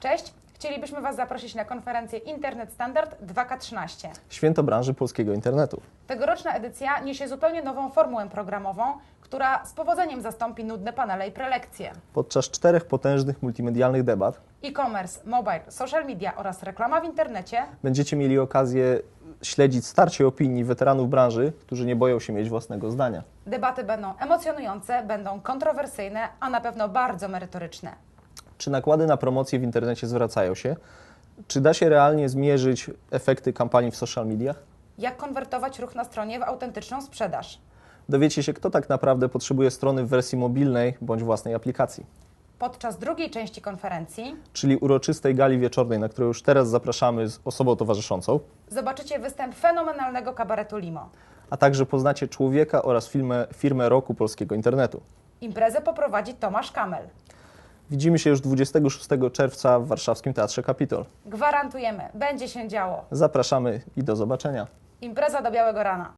Cześć! Chcielibyśmy Was zaprosić na konferencję Internet Standard 2K13. Święto branży polskiego internetu. Tegoroczna edycja niesie zupełnie nową formułę programową, która z powodzeniem zastąpi nudne panele i prelekcje. Podczas czterech potężnych multimedialnych debat E-commerce, mobile, social media oraz reklama w internecie będziecie mieli okazję śledzić starcie opinii weteranów branży, którzy nie boją się mieć własnego zdania. debaty będą emocjonujące, będą kontrowersyjne, a na pewno bardzo merytoryczne. Czy nakłady na promocję w internecie zwracają się? Czy da się realnie zmierzyć efekty kampanii w social mediach? Jak konwertować ruch na stronie w autentyczną sprzedaż? Dowiecie się, kto tak naprawdę potrzebuje strony w wersji mobilnej bądź własnej aplikacji. Podczas drugiej części konferencji Czyli uroczystej gali wieczornej, na którą już teraz zapraszamy z osobą towarzyszącą, zobaczycie występ fenomenalnego kabaretu Limo. a także poznacie człowieka oraz firmę, firmę roku polskiego internetu. Imprezę poprowadzi Tomasz Kamel. Widzimy się już 26 czerwca w warszawskim Teatrze Kapitol. Gwarantujemy, będzie się działo. Zapraszamy i do zobaczenia. Impreza do białego rana.